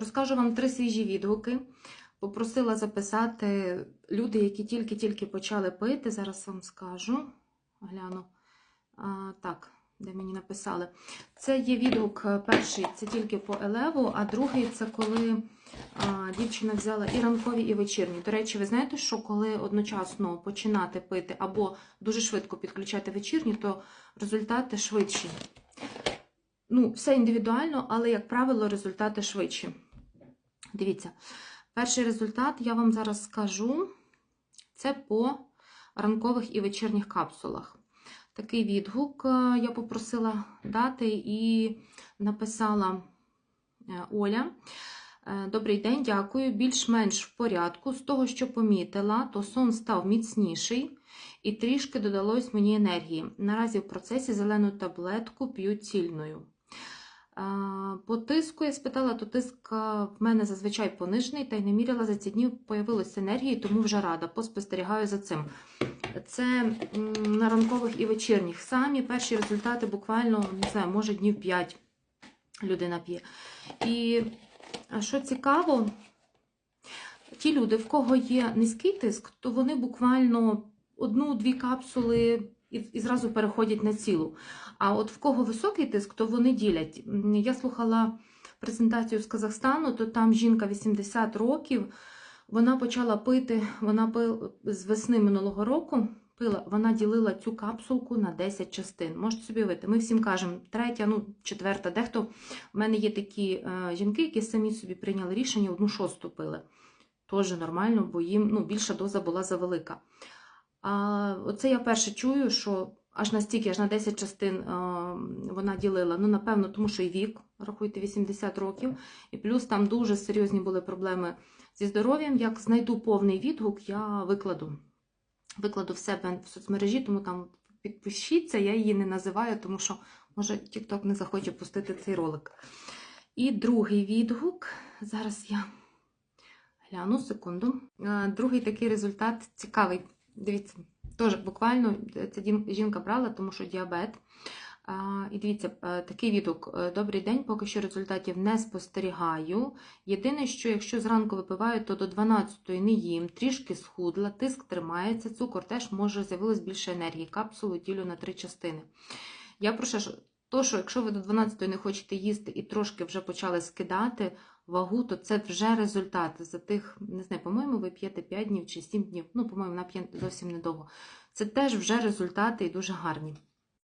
Розкажу вам три свіжі відгуки. Попросила записати люди, які тільки-тільки почали пити. Зараз вам скажу. Гляну. А, так, де мені написали. Це є відгук е, перший, це тільки по елеву, а другий це коли а, дівчина взяла і ранкові, і вечірні. До речі, ви знаєте, що коли одночасно починати пити або дуже швидко підключати вечірні, то результати швидші. Ну, все індивідуально, але, як правило, результати швидші. Дивіться, перший результат я вам зараз скажу. Це по ранкових і вечірніх капсулах. Такий відгук е, я попросила дати і написала е, Оля. Е, Добрий день, дякую. Більш-менш в порядку. З того, що помітила, то сон став міцніший і трішки додалось мені енергії. Наразі в процесі зелену таблетку п'ю цільною. По тиску я спитала, то тиск в мене зазвичай понижений, та й не міряла за ці дні, появилося енергії, тому вже рада, поспостерігаю за цим. Це на ранкових і вечірніх. Самі перші результати буквально, не знаю, може днів 5 людина п'є. І що цікаво, ті люди, в кого є низький тиск, то вони буквально одну-дві капсули і, і зразу переходять на цілу. А от в кого високий тиск, то вони ділять. Я слухала презентацію з Казахстану, то там жінка 80 років, вона почала пити, вона пила з весни минулого року. Пила, вона ділила цю капсулку на 10 частин. Можете собі уявити, ми всім кажемо третя, ну четверта. Дехто в мене є такі е, жінки, які самі собі прийняли рішення, одну шосту пили. Теж нормально, бо їм ну, більша доза була завелика. А оце я перше чую, що аж настільки, аж на 10 частин е, вона ділила. Ну, напевно, тому що і вік, рахуйте, 80 років, і плюс там дуже серйозні були проблеми зі здоров'ям. Як знайду повний відгук, я викладу. Викладу в себе в соцмережі, тому там підпишіться, я її не називаю, тому що, може, TikTok не захоче пустити цей ролик. І другий відгук. Зараз я гляну секунду. Другий такий результат цікавий. Дивіться, теж буквально ця жінка брала, тому що діабет. І дивіться, е, такий відгук. Е, Добрий день, поки що результатів не спостерігаю. Єдине, що якщо зранку випиваю, то до 12-ї не їм, трішки схудла, тиск тримається, цукор теж може з'явилось більше енергії. Капсулу ділю на три частини. Я прошу, то, що якщо ви до 12-ї не хочете їсти і трошки вже почали скидати вагу, то це вже результат за тих, не знаю, по-моєму, ви п'єте 5 днів чи 7 днів. Ну, по-моєму, вона п'є зовсім недовго. Це теж вже результати і дуже гарні.